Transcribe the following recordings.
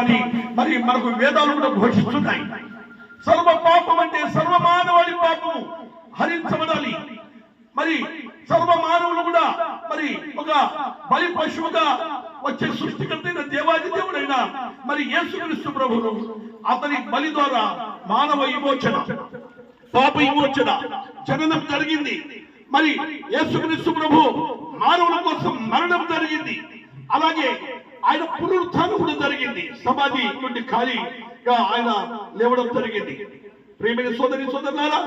అని మరి మనకు వేదాలు కూడా ఘోషిస్తున్నాయి. సర్వ పాపం అంటే సర్వ మానవాళి పాపము. హరించబడాలి. మరి సర్వ మానవులు కూడా మరి ఒక బలి పశువుగా వచ్చే సృష్టికర్తైన దేవాది దేవుడైన మరి యేసుక్రీస్తు ప్రభువును అతని బలి ద్వారా మానవ విమోచన పాప విమోచన జననం జరిగింది. మరి యేసుక్రీస్తు ప్రభు మానవుల కోసం మరణం జరిగింది. అలాగే ఆయన పునరుత్థానం కూడా జరిగింది. సమాధి నుండి ఖాళీగా ఆయన లేవడం జరిగింది. ప్రేమైన సోదరి సోదరులారా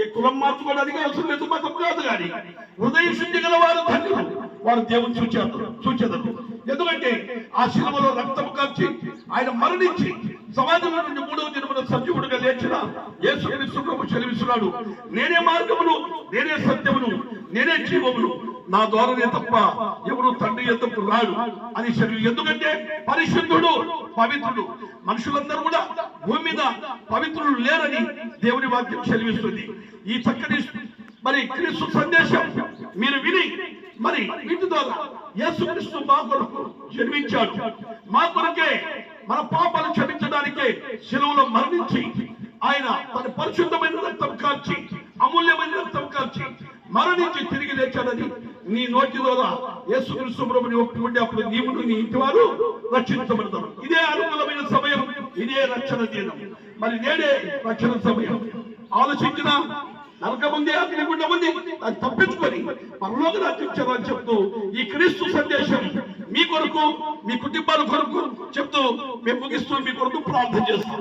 ఏ కులం మార్చుకోవడానికి అవసరం లేదు మతం కాదు కానీ హృదయ శుద్ధి గల వారు ధన్యులు. వారు దేవుని చూచారు చూచెదరు ఎందుకంటే ఆ శిలువలో రక్తము కాల్చి ఆయన మరణించి సమాజంలో నుండి మూడవ దినమున సజీవుడిగా లేచిన యేసుక్రీస్తు ప్రభు చెలివిస్తున్నాడు నేనే మార్గమును నేనే సత్యమును నేనే జీవమును నా ద్వారానే తప్ప ఎవరు తండ్రి ఎందుకు రాడు? అని శరీరం ఎందుకంటే పరిశుద్ధుడు పవిత్రుడు. మనుషులందరూ కూడా భూమి మీద పవిత్రులు లేరని దేవుని వాక్యం చెలివిస్తుంది ఈ చక్కటి మరి క్రీస్తు సందేశం మీరు విని మరి వీటి ద్వారా యేసుక్రీస్తు మా కొరకు జన్మించాడు. మా కొరకే మన పాపాలు క్షమించడానికే సెలవులో మరణించి ఆయన తన పరిశుద్ధమైన రక్తం కాల్చి అమూల్యమైన రక్తం కాల్చి మరణించి తిరిగి లేచాడని నీ నోటి ద్వారా యేసుక్రీస్తు ప్రభుని ఉండి అప్పుడు నీవును నీ ఇంటి వారు రక్షించబడతారు. ఇదే అనుకూలమైన సమయం ఇదే రక్షణ దినం. మరి నేడే రక్షణ సమయం. ఆలోచించిన నరకం ఉంది అగ్నిగుండం ఉంది అది తప్పించుకొని పరలోక రాజ్యం చెప్తూ ఈ క్రీస్తు సందేశం మీ కొరకు మీ కుటుంబాల కొరకు చెప్తూ మేము ముగిస్తూ మీ కొరకు ప్రార్థన చేస్తాం.